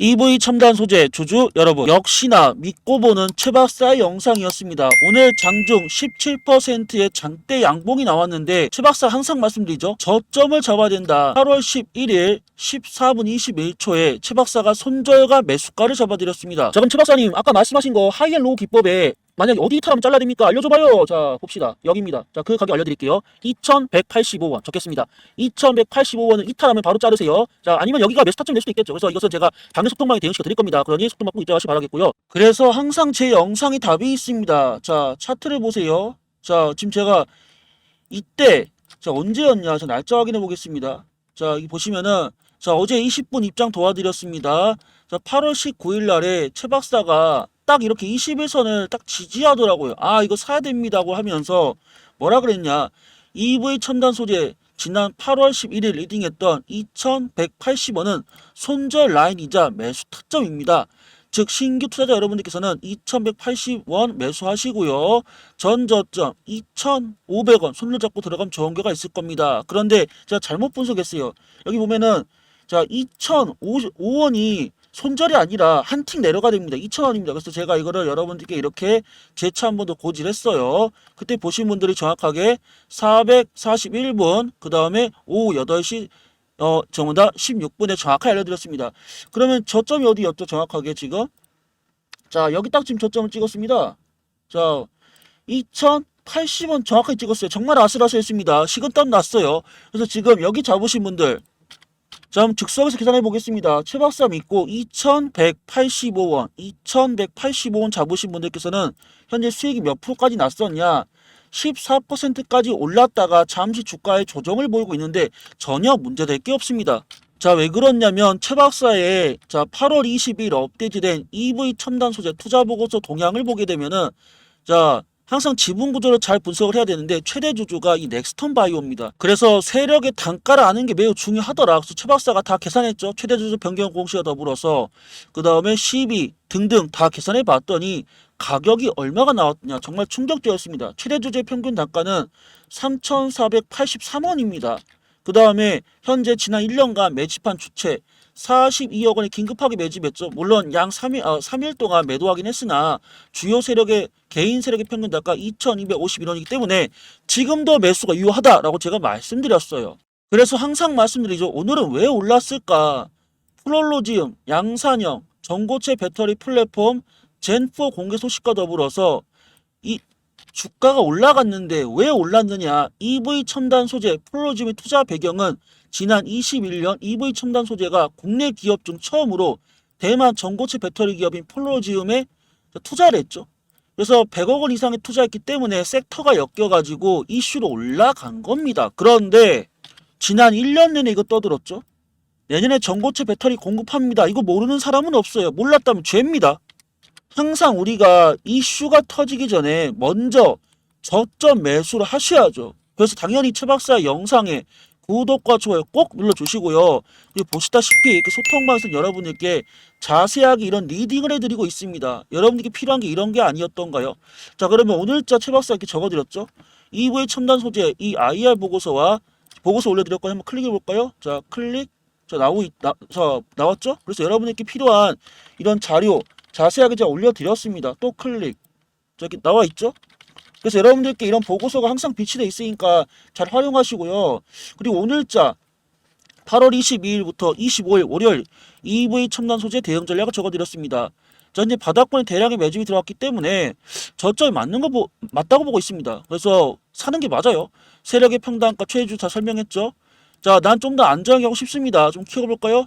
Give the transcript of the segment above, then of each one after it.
EV 첨단 소재 주주 여러분 역시나 믿고 보는 최박사의 영상이었습니다. 오늘 장중 17%의 장대 양봉이 나왔는데 최박사 항상 말씀드리죠. 저점을 잡아야 된다. 8월 11일 14분 21초에 최박사가 손절과 매수가를 잡아드렸습니다. 자 그럼 최박사님 아까 말씀하신 거 하이앤로우 기법에 만약에 어디 이탈하면 잘라야 됩니까? 알려줘봐요. 자, 봅시다. 여기입니다. 자, 그 가격 알려드릴게요. 2185원 적겠습니다. 2185원을 이탈하면 바로 자르세요. 자, 아니면 여기가 매수 타점 될 수도 있겠죠. 그래서 이것은 제가 당일 속도망에 대응시켜 드릴 겁니다. 그러니 속도망 꼭 이따가시 바라겠고요. 그래서 항상 제 영상이 답이 있습니다. 자, 차트를 보세요. 자, 지금 제가 이때 자, 언제였냐? 자, 날짜 확인해 보겠습니다. 자, 여기 보시면은 자, 어제 20분 입장 도와드렸습니다. 자, 8월 19일 날에 최 박사가 딱 이렇게 21선을 딱 지지하더라고요. 아, 이거 사야 됩니다고 하면서 뭐라 그랬냐. EV 첨단 소재 지난 8월 11일 리딩했던 2180원은 손절 라인이자 매수 타점입니다. 즉 신규 투자자 여러분들께서는 2180원 매수하시고요. 전 저점 2500원 손을 잡고 들어가면 좋은 결과 있을 겁니다. 그런데 제가 잘못 분석했어요. 여기 보면은 자 2005원이 손절이 아니라 한 틱 내려가 됩니다. 2,000원입니다. 그래서 제가 이거를 여러분들께 이렇게 재차 한 번 더 고지했어요. 그때 보신 분들이 정확하게 441분, 그 다음에 오후 8시, 어, 다 16분에 정확하게 알려드렸습니다. 그러면 저점이 어디였죠? 정확하게 지금? 자, 여기 딱 지금 저점을 찍었습니다. 자, 2,080원 정확하게 찍었어요. 정말 아슬아슬했습니다. 식은땀 났어요. 그래서 지금 여기 잡으신 분들, 자, 그럼 즉석에서 계산해 보겠습니다. 최박사 믿고 2,185원, 2,185원 잡으신 분들께서는 현재 수익이 몇 프로까지 났었냐? 14%까지 올랐다가 잠시 주가의 조정을 보이고 있는데 전혀 문제될 게 없습니다. 자, 왜 그렇냐면 최박사의 자, 8월 20일 업데이트된 EV 첨단 소재 투자 보고서 동향을 보게 되면은 자, 항상 지분 구조를 잘 분석을 해야 되는데 최대 주주가 이 넥스턴 바이오입니다. 그래서 세력의 단가를 아는 게 매우 중요하더라. 그래서 최 박사가 다 계산했죠. 최대 주주 변경 공시와 더불어서 그 다음에 시비 등등 다 계산해 봤더니 가격이 얼마가 나왔느냐 정말 충격적이었습니다. 최대 주주의 평균 단가는 3,483원입니다. 그 다음에 현재 지난 1년간 매집한 주체 42억 원이 긴급하게 매집했죠. 물론 양 3일, 어, 3일 동안 매도하긴 했으나 주요 세력의 개인 세력의 평균 단가 2,251원이기 때문에 지금도 매수가 유효하다라고 제가 말씀드렸어요. 그래서 항상 말씀드리죠. 오늘은 왜 올랐을까? 플롤로지움, 양산형, 전고체 배터리 플랫폼 젠4 공개 소식과 더불어서 이 주가가 올라갔는데 왜 올랐느냐? EV 첨단 소재 플로지움의 투자 배경은 지난 21년 EV 첨단 소재가 국내 기업 중 처음으로 대만 전고체 배터리 기업인 플로지움에 투자를 했죠. 그래서 100억 원 이상의 투자했기 때문에 섹터가 엮여가지고 이슈로 올라간 겁니다. 그런데 지난 1년 내내 이거 떠들었죠. 내년에 전고체 배터리 공급합니다. 이거 모르는 사람은 없어요. 몰랐다면 죄입니다. 항상 우리가 이슈가 터지기 전에 먼저 저점 매수를 하셔야죠. 그래서 당연히 최 박사의 영상에 구독과 좋아요 꼭 눌러주시고요. 그리고 보시다시피 이렇게 소통방에서 여러분들께 자세하게 이런 리딩을 해드리고 있습니다. 여러분들께 필요한 게 이런 게 아니었던가요? 자 그러면 오늘자 최 박사 이렇게 적어드렸죠. EV 첨단 소재 이 IR 보고서와 보고서 올려드렸거든요. 한번 클릭해 볼까요? 자 클릭 자 나오 나, 자 나왔죠? 그래서 여러분들께 필요한 이런 자료 자세하게 제가 올려드렸습니다. 또 클릭. 저기 나와 있죠? 그래서 여러분들께 이런 보고서가 항상 비치돼 있으니까 잘 활용하시고요. 그리고 오늘자 8월 22일부터 25일 월요일 EV 첨단 소재 대응 전략을 적어드렸습니다. 자 이제 바닥권에 대량의 매집이 들어왔기 때문에 저점이 맞는 거 보, 맞다고 보고 있습니다. 그래서 사는 게 맞아요. 세력의 평단가 최주 다 설명했죠. 자 난 좀 더 안전하게 하고 싶습니다. 좀 키워볼까요?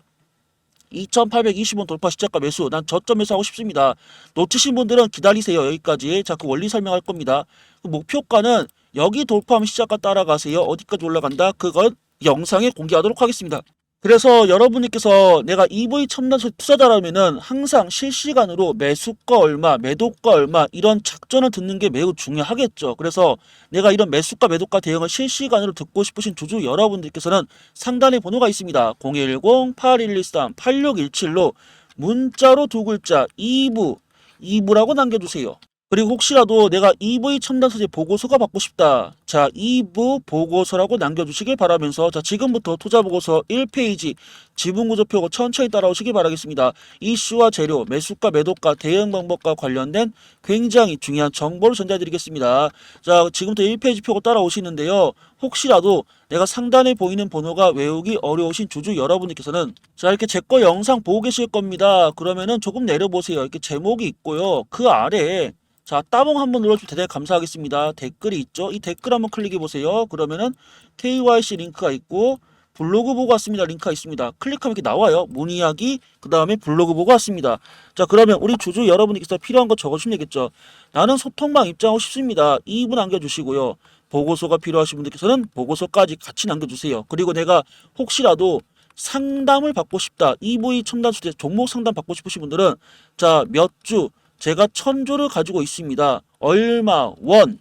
2,820원 돌파 시작가 매수. 난 저점 매수하고 싶습니다. 놓치신 분들은 기다리세요. 여기까지. 자, 그 원리 설명할 겁니다. 그 목표가는 여기 돌파하면 시작가 따라가세요. 어디까지 올라간다? 그건 영상에 공개하도록 하겠습니다. 그래서 여러분께서 내가 EV 첨단 투자자라면은 항상 실시간으로 매수가 얼마, 매도가 얼마 이런 작전을 듣는 게 매우 중요하겠죠. 그래서 내가 이런 매수가, 매도가 대응을 실시간으로 듣고 싶으신 주주 여러분들께서는 상단에 번호가 있습니다. 010-8113-8617로 문자로 두 글자 2부, 2부라고 남겨주세요. 그리고 혹시라도 내가 EV 첨단 소재 보고서가 받고 싶다. 자, 2부 보고서라고 남겨주시길 바라면서 자, 지금부터 투자 보고서 1페이지 지분 구조표 천천히 따라오시기 바라겠습니다. 이슈와 재료, 매수가, 매도가, 대응 방법과 관련된 굉장히 중요한 정보를 전달드리겠습니다. 자, 지금부터 1페이지 표고 따라오시는데요. 혹시라도 내가 상단에 보이는 번호가 외우기 어려우신 주주 여러분들께서는 자 이렇게 제 거 영상 보고 계실 겁니다. 그러면은 조금 내려보세요. 이렇게 제목이 있고요. 그 아래에 자 따봉 한번 눌러주면 대단히 감사하겠습니다. 댓글이 있죠. 이 댓글 한번 클릭해 보세요. 그러면은 KYC 링크가 있고 블로그 보고 왔습니다. 링크가 있습니다. 클릭하면 이렇게 나와요. 문의하기 그 다음에 블로그 보고 왔습니다. 자 그러면 우리 주주 여러분께서 필요한 거 적어주시면 되겠죠. 나는 소통방 입장하고 싶습니다. 2분 남겨주시고요. 보고서가 필요하신 분들께서는 보고서까지 같이 남겨주세요. 그리고 내가 혹시라도 상담을 받고 싶다. EV 첨단 수제 종목 상담 받고 싶으신 분들은 자 몇 주 제가 천조를 가지고 있습니다. 얼마 원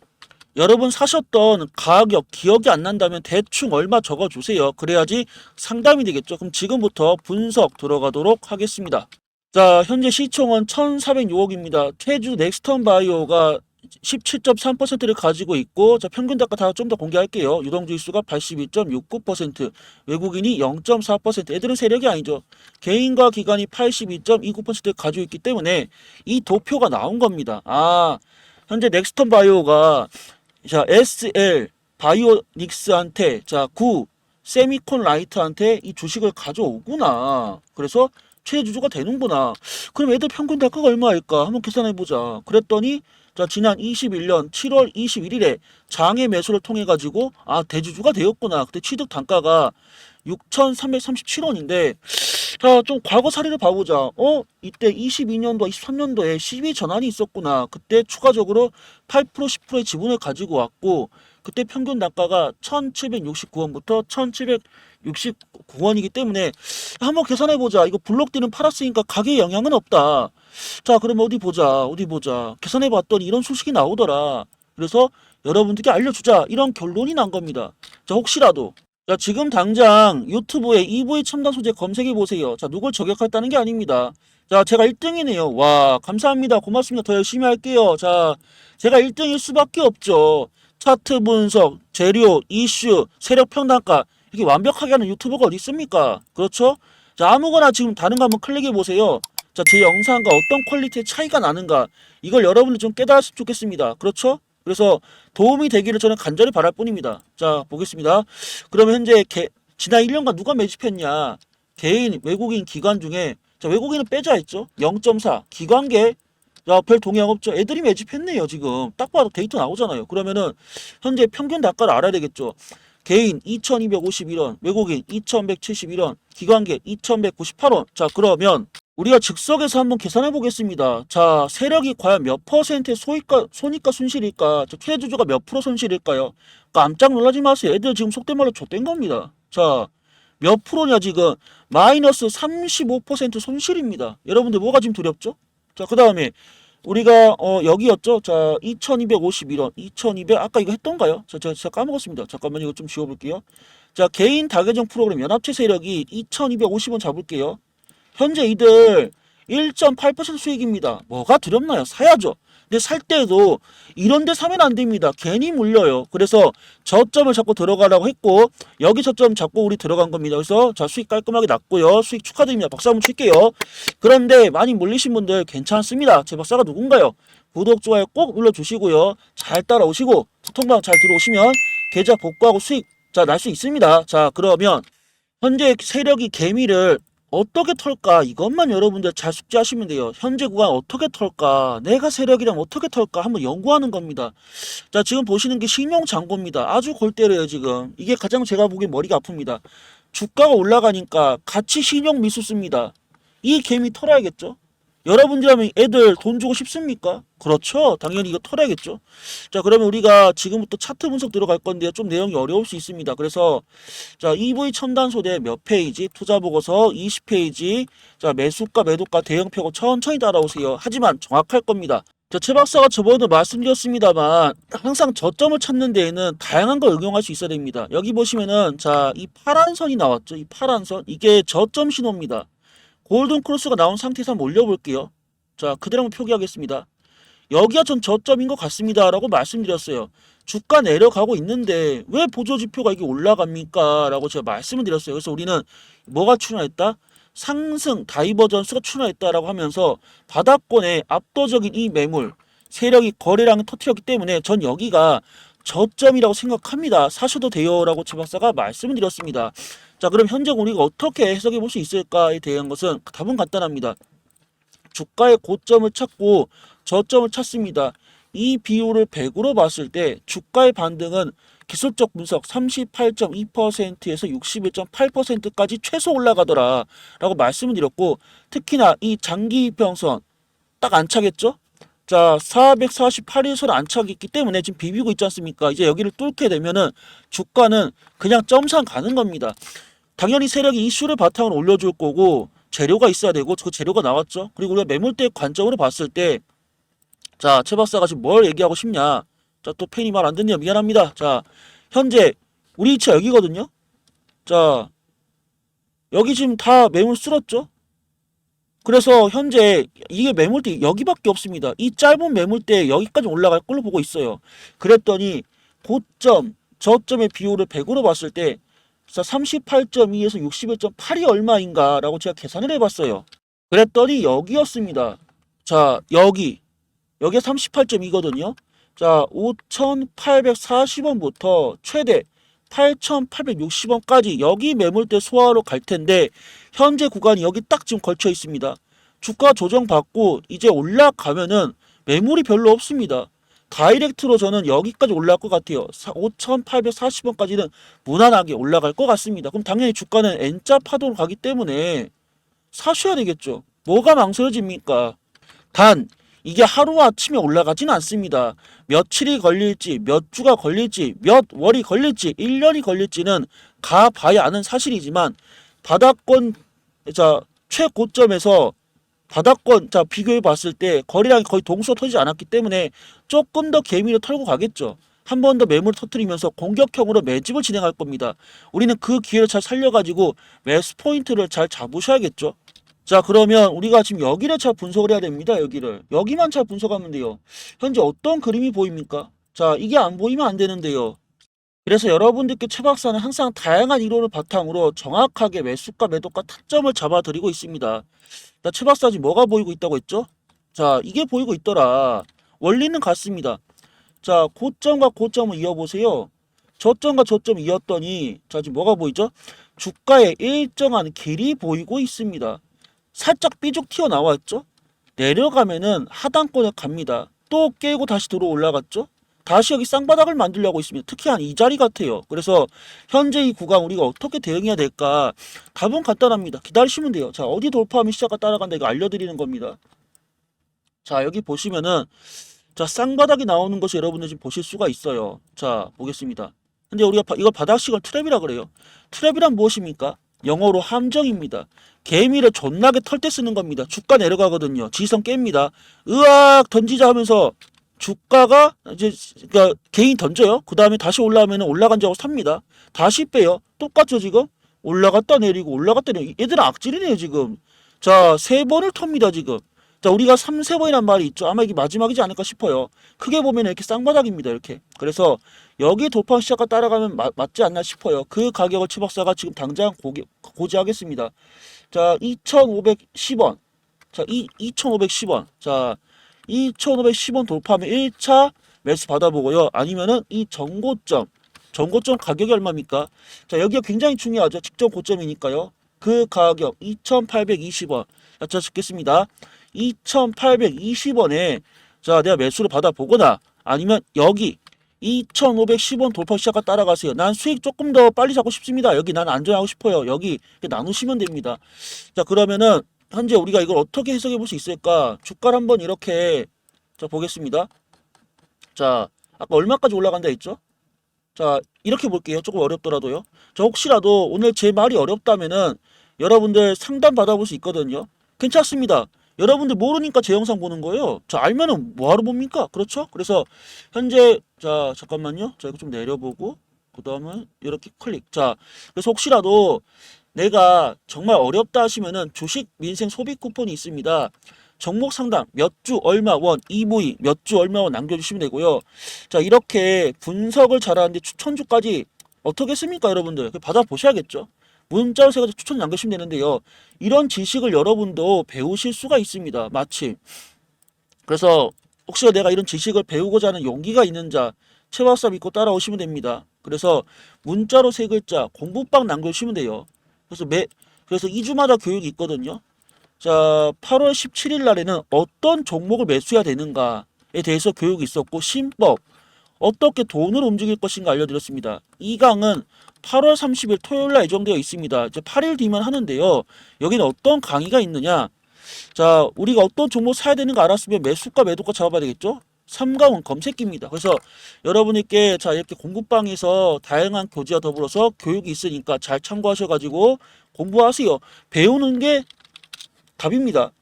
여러분 사셨던 가격 기억이 안 난다면 대충 얼마 적어주세요. 그래야지 상담이 되겠죠. 그럼 지금부터 분석 들어가도록 하겠습니다. 자 현재 시총은 1406억입니다. 태주 넥스턴 바이오가 17.3%를 가지고 있고 자 평균 단가 다 좀 더 공개할게요. 유동주의수가 82.69%, 외국인이 0.4%. 애들은 세력이 아니죠. 개인과 기관이 82.29%를 가지고 있기 때문에 이 도표가 나온 겁니다. 아 현재 넥스턴 바이오가 자 SL 바이오닉스한테 자9 세미콘 라이트한테 이 주식을 가져오구나. 그래서 최주주가 되는구나. 그럼 애들 평균 단가가 얼마일까? 한번 계산해 보자. 그랬더니 자 지난 21년 7월 21일에 장외 매수를 통해 가지고 아 대주주가 되었구나. 그때 취득 단가가 6,337원인데 자 좀 과거 사례를 봐보자. 어 이때 22년도 23년도에 시비 전환이 있었구나. 그때 추가적으로 8% 10%의 지분을 가지고 왔고 그때 평균 단가가 1,769원부터 1,769원이기 때문에 한번 계산해 보자. 이거 블록디는 팔았으니까 가격에 영향은 없다. 자, 그럼 어디 보자. 어디 보자. 계산해 봤더니 이런 소식이 나오더라. 그래서 여러분들께 알려주자. 이런 결론이 난 겁니다. 자, 혹시라도 자, 지금 당장 유튜브에 EV 첨단 소재 검색해 보세요. 자, 누굴 저격했다는 게 아닙니다. 자, 제가 1등이네요. 와, 감사합니다. 고맙습니다. 더 열심히 할게요. 자, 제가 1등일 수밖에 없죠. 차트 분석, 재료, 이슈, 세력 평단가 이렇게 완벽하게 하는 유튜버가 어디 있습니까? 그렇죠? 자, 아무거나 지금 다른 거 한번 클릭해 보세요. 자, 제 영상과 어떤 퀄리티의 차이가 나는가 이걸 여러분들 좀 깨달았으면 좋겠습니다. 그렇죠? 그래서 도움이 되기를 저는 간절히 바랄 뿐입니다. 자, 보겠습니다. 그러면 현재 개, 지난 1년간 누가 매집했냐? 개인, 외국인, 기관 중에 자, 외국인은 빼자 했죠. 0.4. 기관계 야, 별 동향 없죠. 애들이 매집했네요, 지금. 딱 봐도 데이터 나오잖아요. 그러면은 현재 평균 단가를 알아야 되겠죠. 개인 2251원, 외국인 2171원, 기관계 2198원. 자, 그러면 우리가 즉석에서 한번 계산해 보겠습니다. 자, 세력이 과연 몇 퍼센트의 소익가, 손익가 손실일까? 저 최주주가 몇 프로 손실일까요? 깜짝 놀라지 마세요. 애들 지금 속된 말로 좆된 겁니다. 자, 몇 프로냐 지금? 마이너스 35% 손실입니다. 여러분들 뭐가 지금 두렵죠? 자, 그 다음에 우리가 어 여기였죠. 자, 2251원, 2200 아까 이거 했던가요? 자, 제가, 제가 까먹었습니다. 잠깐만 이거 좀 지워 볼게요. 자, 개인 다계정 프로그램 연합체 세력이 2250원 잡을게요. 현재 이들 1.8% 수익입니다. 뭐가 두렵나요? 사야죠. 근데 살 때도 이런 데 사면 안 됩니다. 괜히 물려요. 그래서 저점을 잡고 들어가라고 했고 여기 저점 잡고 우리 들어간 겁니다. 그래서 자 수익 깔끔하게 났고요. 수익 축하드립니다. 박수 한번 칠게요. 그런데 많이 물리신 분들 괜찮습니다. 제 박사가 누군가요? 구독, 좋아요 꼭 눌러주시고요. 잘 따라오시고 소통방 잘 들어오시면 계좌 복구하고 수익 자 날 수 있습니다. 자 그러면 현재 세력이 개미를 어떻게 털까? 이것만 여러분들 잘 숙지하시면 돼요. 현재 구간 어떻게 털까? 내가 세력이랑 어떻게 털까? 한번 연구하는 겁니다. 자, 지금 보시는 게 신용 잔고입니다. 아주 골 때려요, 지금. 이게 가장 제가 보기엔 머리가 아픕니다. 주가가 올라가니까 같이 신용 미수 씁니다. 이 개미 털어야겠죠? 여러분들이라면 애들 돈 주고 싶습니까? 그렇죠. 당연히 이거 털어야겠죠. 자, 그러면 우리가 지금부터 차트 분석 들어갈 건데요. 좀 내용이 어려울 수 있습니다. 그래서 자, EV 첨단 소재 몇 페이지, 투자 보고서 20페이지, 자, 매수가, 매도가, 대형표고 천천히 따라오세요. 하지만 정확할 겁니다. 자, 최 박사가 저번에도 말씀드렸습니다만 항상 저점을 찾는 데에는 다양한 걸 응용할 수 있어야 됩니다. 여기 보시면은 자, 이 파란 선이 나왔죠. 이 파란 선. 이게 저점 신호입니다. 골든 크로스가 나온 상태에서 한번 올려볼게요. 자, 그대로 한번 표기하겠습니다. 여기가 전 저점인 것 같습니다 라고 말씀드렸어요. 주가 내려가고 있는데 왜 보조 지표가 이게 올라갑니까? 라고 제가 말씀을 드렸어요. 그래서 우리는 뭐가 출현했다? 상승 다이버전스가 출현했다라고 하면서 바닥권의 압도적인 이 매물 세력이 거래량을 터뜨렸기 때문에 전 여기가 저점이라고 생각합니다. 사셔도 돼요 라고 최 박사가 말씀을 드렸습니다. 자, 그럼 현재 우리가 어떻게 해석해 볼 수 있을까에 대한 것은 답은 간단합니다. 주가의 고점을 찾고 저점을 찾습니다. 이 비율을 100으로 봤을 때 주가의 반등은 기술적 분석 38.2%에서 61.8%까지 최소 올라가더라 라고 말씀을 드렸고 특히나 이 장기 이평선 딱 안 차겠죠? 자 448일선 안착이 있기 때문에 지금 비비고 있지 않습니까? 이제 여기를 뚫게 되면은 주가는 그냥 점상 가는 겁니다. 당연히 세력이 이슈를 바탕으로 올려줄 거고 재료가 있어야 되고 그 재료가 나왔죠. 그리고 우리가 매물대 관점으로 봤을 때 자, 최 박사가 지금 뭘 얘기하고 싶냐? 자, 또 팬이 말 안 듣네요. 미안합니다. 자, 현재 우리 위치가 여기거든요. 자, 여기 지금 다 매물 쓸었죠? 그래서 현재 이게 매물대 여기밖에 없습니다. 이 짧은 매물대 여기까지 올라갈 걸로 보고 있어요. 그랬더니 고점, 저점의 비율을 100으로 봤을 때 38.2에서 61.8이 얼마인가라고 제가 계산을 해봤어요. 그랬더니 여기였습니다. 자, 여기. 여기가 38.2거든요. 자, 5,840원부터 최대 8,860원까지 여기 매물대 소화로 갈 텐데 현재 구간이 여기 딱 지금 걸쳐 있습니다. 주가 조정 받고 이제 올라가면은 매물이 별로 없습니다. 다이렉트로 저는 여기까지 올라갈 것 같아요. 5,840원까지는 무난하게 올라갈 것 같습니다. 그럼 당연히 주가는 N자 파도로 가기 때문에 사셔야 되겠죠. 뭐가 망설여집니까? 단 이게 하루아침에 올라가지는 않습니다. 며칠이 걸릴지, 몇 주가 걸릴지, 몇 월이 걸릴지, 1년이 걸릴지는 가봐야 아는 사실이지만 바닥권 자 최고점에서 바닥권 자 비교해 봤을 때 거래량이 거의 동시에 터지지 않았기 때문에 조금 더 개미를 털고 가겠죠. 한 번 더 매물 터트리면서 공격형으로 매집을 진행할 겁니다. 우리는 그 기회를 잘 살려가지고 매수 포인트를 잘 잡으셔야겠죠. 자 그러면 우리가 지금 여기를 잘 분석을 해야 됩니다. 여기를 여기만 잘 분석하면 돼요. 현재 어떤 그림이 보입니까? 자 이게 안 보이면 안 되는데요. 그래서 여러분들께 최 박사는 항상 다양한 이론을 바탕으로 정확하게 매수가 매도가 타점을 잡아드리고 있습니다. 자, 최 박사 지금 뭐가 보이고 있다고 했죠? 자, 이게 보이고 있더라. 원리는 같습니다. 자, 고점과 고점을 이어보세요. 저점과 저점 이었더니 자, 지금 뭐가 보이죠? 주가의 일정한 길이 보이고 있습니다. 살짝 삐죽 튀어나왔죠? 내려가면은 하단권에 갑니다. 또 깨고 다시 들어 올라갔죠? 다시 여기 쌍바닥을 만들려고 있습니다. 특히 한 이 자리 같아요. 그래서 현재 이 구간 우리가 어떻게 대응해야 될까? 답은 간단합니다. 기다리시면 돼요. 자, 어디 돌파하면 시작과 따라간다 이거 알려드리는 겁니다. 자, 여기 보시면은 자, 쌍바닥이 나오는 것을 여러분들 지금 보실 수가 있어요. 자, 보겠습니다. 근데 우리가 바- 이걸 바닥식을 트랩이라 그래요. 트랩이란 무엇입니까? 영어로 함정입니다. 개미를 존나게 털 때 쓰는 겁니다. 주가 내려가거든요. 지성 깹니다. 으악 던지자 하면서 주가가 이제 그러니까 개인 던져요. 그 다음에 다시 올라오면 올라간 줄 알고 삽니다. 다시 빼요. 똑같죠 지금? 올라갔다 내리고 올라갔다 내리고 얘들은 악질이네요 지금. 자 세 번을 텁니다 지금. 자 우리가 3, 세 번이란 말이 있죠. 아마 이게 마지막이지 않을까 싶어요. 크게 보면 이렇게 쌍바닥입니다 이렇게. 그래서 여기 돌파 시작과 따라가면 마- 맞지 않나 싶어요. 그 가격을 최 박사가 지금 당장 고기, 고지하겠습니다. 자 2,510원. 자 이, 2,510원. 자 2,510원 돌파하면 1차 매수 받아보고요. 아니면은 이 전고점, 전고점 가격이 얼마입니까? 자, 여기가 굉장히 중요하죠. 직전 고점이니까요. 그 가격 2,820원. 자, 자, 적겠습니다. 2,820원에 자, 내가 매수를 받아보거나 아니면 여기 2,510원 돌파 시작과 따라가세요. 난 수익 조금 더 빨리 잡고 싶습니다. 여기 난 안전하고 싶어요. 여기 나누시면 됩니다. 자, 그러면은 현재 우리가 이걸 어떻게 해석해 볼 수 있을까? 주가를 한번 이렇게 자 보겠습니다. 자 아까 얼마까지 올라간다 했죠? 자 이렇게 볼게요. 조금 어렵더라도요. 자 혹시라도 오늘 제 말이 어렵다면은 여러분들 상담 받아볼 수 있거든요. 괜찮습니다. 여러분들 모르니까 제 영상 보는 거예요. 자 알면은 뭐하러 봅니까? 그렇죠? 그래서 현재 자 잠깐만요. 자 이거 좀 내려보고 그 다음에 이렇게 클릭. 자 그래서 혹시라도 내가 정말 어렵다 하시면은 주식 민생 소비 쿠폰이 있습니다. 종목 상담 몇주 얼마 원 EV 몇주 얼마 원 남겨주시면 되고요. 자 이렇게 분석을 잘하는데 추천주까지 어떻게 씁니까 여러분들? 받아보셔야겠죠. 문자로 세 가지 추천 남기시면 되는데요. 이런 지식을 여러분도 배우실 수가 있습니다. 마침. 그래서 혹시 내가 이런 지식을 배우고자 하는 용기가 있는 자 최박사 믿고 따라오시면 됩니다. 그래서 문자로 세 글자 공부방 남겨주시면 돼요. 그래서 매 그래서 2주마다 교육이 있거든요. 자, 8월 17일 날에는 어떤 종목을 매수해야 되는가에 대해서 교육이 있었고 신법 어떻게 돈을 움직일 것인가 알려드렸습니다. 이 강은 8월 30일 토요일 날 예정되어 있습니다. 이제 8일 뒤면 하는데요. 여기는 어떤 강의가 있느냐? 자, 우리가 어떤 종목 사야 되는가 알았으면 매수가 매도가 잡아봐야 되겠죠? 삼강은 검색기입니다. 그래서 여러분께 자 이렇게 공부방에서 다양한 교재와 더불어서 교육이 있으니까 잘 참고하셔가지고 공부하세요. 배우는 게 답입니다.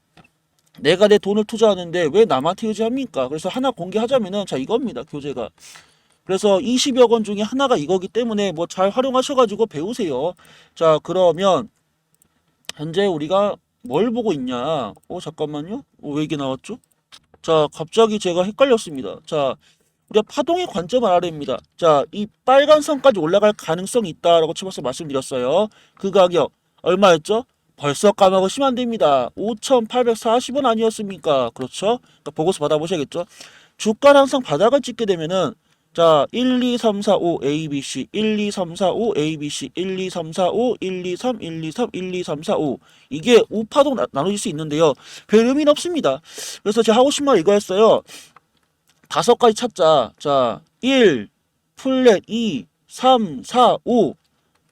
내가 내 돈을 투자하는데 왜 남한테 의지합니까? 그래서 하나 공개하자면은 자 이겁니다. 교재가. 그래서 20여 권 중에 하나가 이거기 때문에 뭐 잘 활용하셔가지고 배우세요. 자 그러면 현재 우리가 뭘 보고 있냐? 어 잠깐만요. 어, 왜 이게 나왔죠? 자 갑자기 제가 헷갈렸습니다. 자 우리가 파동의 관점을 알아야 됩니다. 자 이 빨간 선까지 올라갈 가능성이 있다라고 처음에 말씀드렸어요. 그 가격 얼마였죠? 벌써 까먹으시면 안 됩니다. 5,840원 아니었습니까? 그렇죠? 그러니까 보고서 받아보셔야겠죠? 주가는 항상 바닥을 찍게 되면은 자, 1, 2, 3, 4, 5, A, B, C, 1, 2, 3, 4, 5, A, B, C, 1, 2, 3, 4, 5, 1, 2, 3, 1, 2, 3, 1, 2, 3, 4, 5. 이게 우파동 나- 나눠질 수 있는데요. 별 의미는 없습니다. 그래서 제가 하고 싶은 말 이거였어요. 다섯 가지 찾자. 자, 1, 플랫 2, 3, 4, 5.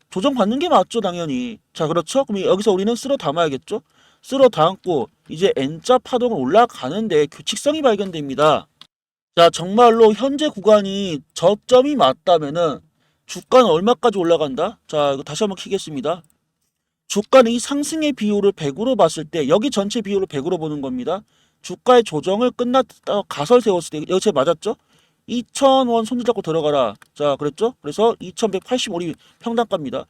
조정받는 게 맞죠, 당연히. 자, 그렇죠? 그럼 여기서 우리는 쓸어 담아야겠죠? 쓸어 담고 이제 N자 파동을 올라가는데 규칙성이 발견됩니다. 자, 정말로 현재 구간이 저점이 맞다면은 주가는 얼마까지 올라간다? 자, 이거 다시 한번 키겠습니다. 주가는 이 상승의 비율을 100으로 봤을 때 여기 전체 비율을 100으로 보는 겁니다. 주가의 조정을 끝났다 가설 세웠을 때 여기 제 맞았죠? 2,000원 손을 잡고 들어가라. 자, 그랬죠? 그래서 2,185이 평단가입니다.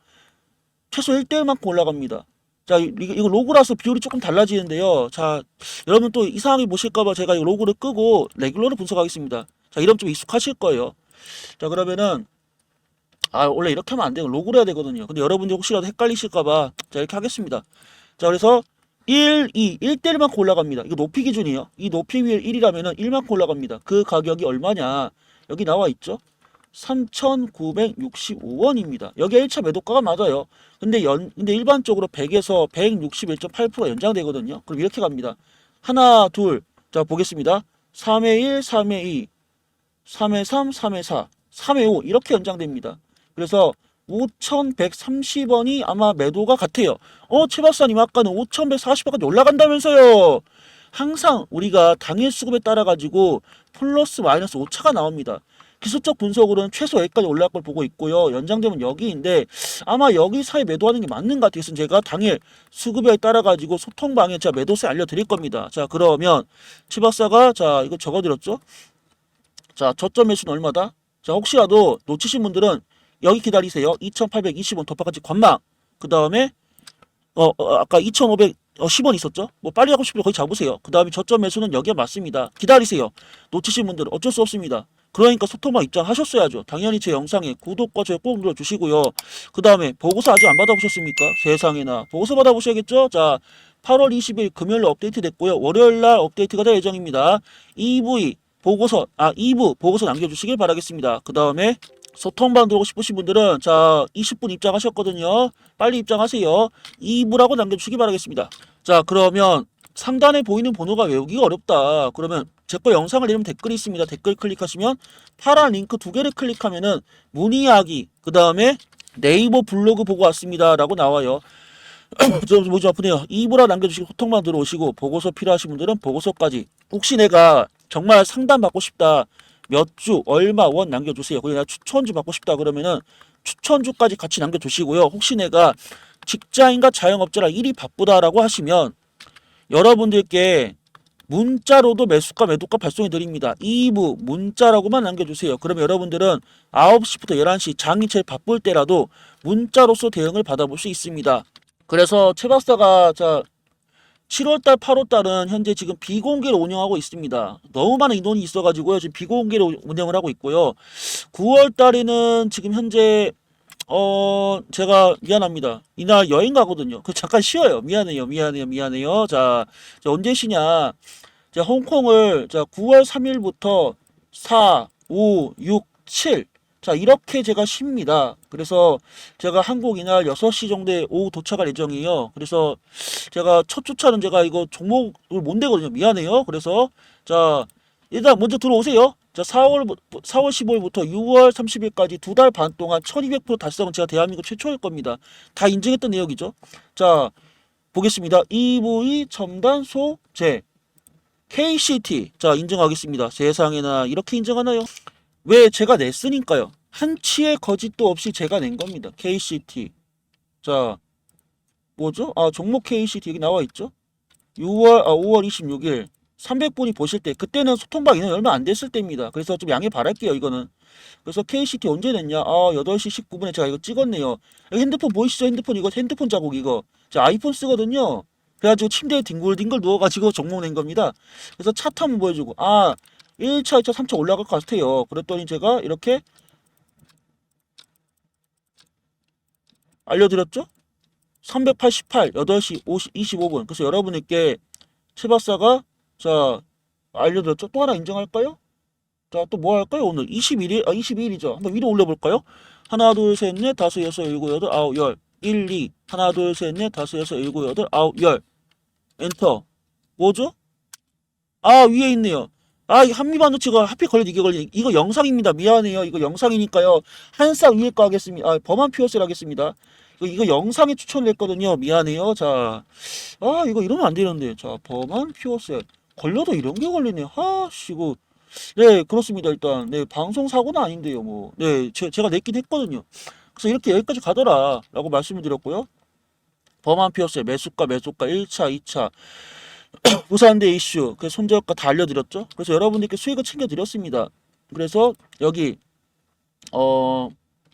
최소 1대1만큼 올라갑니다. 자, 이- 이거, 로그라서 비율이 조금 달라지는데요. 자, 여러분 또 이상하게 보실까봐 제가 이 로그를 끄고 레귤러로 분석하겠습니다. 자, 이러면 좀 익숙하실 거예요. 자, 그러면은, 아, 원래 이렇게 하면 안 돼요. 로그를 해야 되거든요. 근데 여러분들 혹시라도 헷갈리실까봐, 자, 이렇게 하겠습니다. 자, 그래서 1, 2, 1대 1만큼 올라갑니다. 이거 높이 기준이에요. 이 높이 비율 1이라면은 1만큼 올라갑니다. 그 가격이 얼마냐? 여기 나와 있죠? 3,965원입니다. 여기 1차 매도가가 맞아요. 근데 연, 근데 일반적으로 100에서 161.8% 연장되거든요. 그럼 이렇게 갑니다. 하나, 둘. 자, 보겠습니다. 3회 1, 3회 2, 3회 3, 3회 4, 3회 5. 이렇게 연장됩니다. 그래서 5,130원이 아마 매도가 같아요. 어, 최 박사님 아까는 5,140원까지 올라간다면서요. 항상 우리가 당일 수급에 따라 가지고 플러스 마이너스 오차가 나옵니다. 기술적 분석으로는 최소 여기까지 올라갈 걸 보고 있고요. 연장되면 여기인데 아마 여기 사이 매도하는 게 맞는 것 같아요. 그래서 제가 당일 수급에 따라 가지고 소통방에 제가 매도세 알려드릴 겁니다. 자 그러면 최 박사가 자 이거 적어드렸죠? 자 저점 매수는 얼마다? 자 혹시라도 놓치신 분들은 여기 기다리세요. 2,820원 돌파까지 관망. 그 다음에 어, 어, 아까 2,510원 있었죠? 뭐 빨리 하고 싶으면 거기 잡으세요. 그 다음에 저점 매수는 여기에 맞습니다. 기다리세요. 놓치신 분들은 어쩔 수 없습니다. 그러니까 소통방 입장하셨어야죠. 당연히 제 영상에 구독과 좋아요 꼭 눌러주시고요. 그 다음에 보고서 아직 안 받아보셨습니까? 세상에나 보고서 받아보셔야겠죠? 자 8월 20일 금요일로 업데이트 됐고요. 월요일날 업데이트가 될 예정입니다. EV 보고서 아 2부 보고서 남겨주시길 바라겠습니다. 그 다음에 소통방 들어오고 싶으신 분들은 자 20분 입장하셨거든요. 빨리 입장하세요. 2부라고 남겨주시기 바라겠습니다. 자 그러면 상단에 보이는 번호가 외우기가 어렵다. 그러면 제 거 영상을 내리면 댓글이 있습니다. 댓글 클릭하시면 파란 링크 두 개를 클릭하면은 문의하기 그 다음에 네이버 블로그 보고 왔습니다라고 나와요. 좀 뭐지 아프네요. 2부라 남겨주시고 소통방 들어오시고 보고서 필요하신 분들은 보고서까지 혹시 내가 정말 상담 받고 싶다. 몇 주, 얼마 원 남겨주세요. 그리고 내가 추천주 받고 싶다 그러면은 추천주까지 같이 남겨주시고요. 혹시 내가 직장인과 자영업자라 일이 바쁘다라고 하시면 여러분들께 문자로도 매수가 매도가 발송해 드립니다. 2부 문자라고만 남겨주세요. 그러면 여러분들은 9시부터 11시 장이 제일 바쁠 때라도 문자로서 대응을 받아볼 수 있습니다. 그래서 최 박사가 자 7월달, 8월달은 현재 지금 비공개로 운영하고 있습니다. 너무 많은 인원이 있어가지고요. 지금 비공개로 운영을 하고 있고요. 9월달에는 지금 현재 어 제가 미안합니다. 이날 여행 가거든요. 그 잠깐 쉬어요. 미안해요, 미안해요, 미안해요. 자, 자 언제 쉬냐? 자 홍콩을 자 9월 3일부터 4, 5, 6, 7. 자 이렇게 제가 쉽니다. 그래서 제가 한국 이날 6시 정도에 오후 도착할 예정이에요. 그래서 제가 첫 주차는 제가 이거 종목을 못 내거든요. 미안해요. 그래서 자 일단 먼저 들어오세요. 자 4월 4월 15일부터 6월 30일까지 두 달 반 동안 1200% 달성은 제가 대한민국 최초일 겁니다. 다 인증했던 내역이죠. 자 보겠습니다. EV 첨단 소재 KCT 자 인증하겠습니다. 세상에나 이렇게 인증하나요? 왜 제가 냈으니까요. 한치의 거짓도 없이 제가 낸 겁니다. KCT 자 뭐죠? 아 종목 KCT 여기 나와 있죠? 6월 아 5월 26일 300분이 보실 때 그때는 소통방 인원이 얼마 안 됐을 때입니다. 그래서 좀 양해 바랄게요 이거는. 그래서 KCT 언제 냈냐? 아 8시 19분에 제가 이거 찍었네요. 여기 핸드폰 보이시죠? 핸드폰 이거 핸드폰 자국 이거. 제가 아이폰 쓰거든요. 그래가지고 침대에 뒹굴뒹굴 누워가지고 종목 낸 겁니다. 그래서 차트 한번 보여주고 아 1차, 2차, 3차 올라갈 것 같아요. 그랬더니 제가 이렇게 알려드렸죠? 388, 8시 50, 25분. 그래서 여러분께 최박사가 자 알려드렸죠? 또 하나 인정할까요? 자 또 뭐 할까요? 오늘 21일, 아 22일이죠. 한번 위로 올려볼까요? 하나, 둘, 셋, 넷, 다섯, 여섯, 일곱, 여덟, 아홉, 열. 1, 2. 하나, 둘, 셋, 넷, 다섯, 여섯, 일곱, 여덟, 아홉, 열. 엔터. 뭐죠? 아 위에 있네요. 아, 이 한미반도체가 하필 걸려 이게 걸리네. 이거 영상입니다. 미안해요. 이거 영상이니까요. 한싹 위에 거 하겠습니다. 아, 범한 피어스를 하겠습니다. 이거, 이거 영상에 추천을 했거든요. 미안해요. 자, 아, 이거 이러면 안 되는데. 자, 범한 피어스. 걸려도 이런 게 걸리네. 하, 씨고. 네, 그렇습니다. 일단. 네, 방송 사고는 아닌데요. 뭐. 네, 제, 제가 냈긴 했거든요. 그래서 이렇게 여기까지 가더라. 라고 말씀을 드렸고요. 범한 피어스의 매수가, 매수가 1차, 2차. 부산대 이슈, 그 손절가 다 알려드렸죠. 그래서 여러분들께 수익을 챙겨드렸습니다. 그래서 여기 어,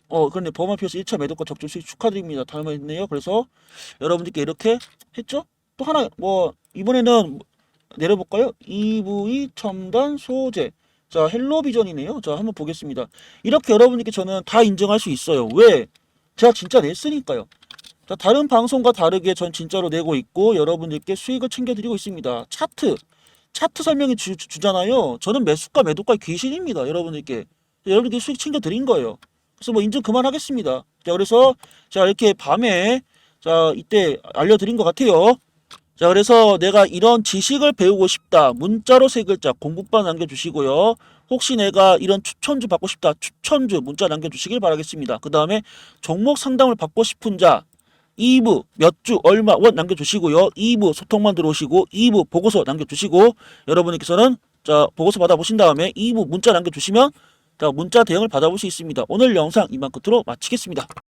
어, 그런데 범한 피어스 1차 매도가 적중 수익 축하드립니다. 다음에 있네요. 그래서 여러분들께 이렇게 했죠. 또 하나 뭐 이번에는 내려볼까요? EV 첨단 소재. 자, 헬로비전이네요. 자, 한번 보겠습니다. 이렇게 여러분들께 저는 다 인정할 수 있어요. 왜? 제가 진짜 냈으니까요. 자, 다른 방송과 다르게 전 진짜로 내고 있고 여러분들께 수익을 챙겨드리고 있습니다. 차트, 차트 설명이 주, 잖아요 저는 매수가 매도가 귀신입니다. 여러분들께. 여러분들께 수익 챙겨드린 거예요. 그래서 뭐 인증 그만하겠습니다. 자, 그래서 자 이렇게 밤에 자 이때 알려드린 것 같아요. 자, 그래서 내가 이런 지식을 배우고 싶다. 문자로 세 글자 공부방 남겨주시고요. 혹시 내가 이런 추천주 받고 싶다. 추천주 문자 남겨주시길 바라겠습니다. 그 다음에 종목 상담을 받고 싶은 자 2부 몇 주 얼마 원 남겨주시고요. 2부 소통만 들어오시고 2부 보고서 남겨주시고 여러분께서는 자 보고서 받아보신 다음에 2부 문자 남겨주시면 자 문자 대응을 받아볼 수 있습니다. 오늘 영상 이만 끝으로 마치겠습니다.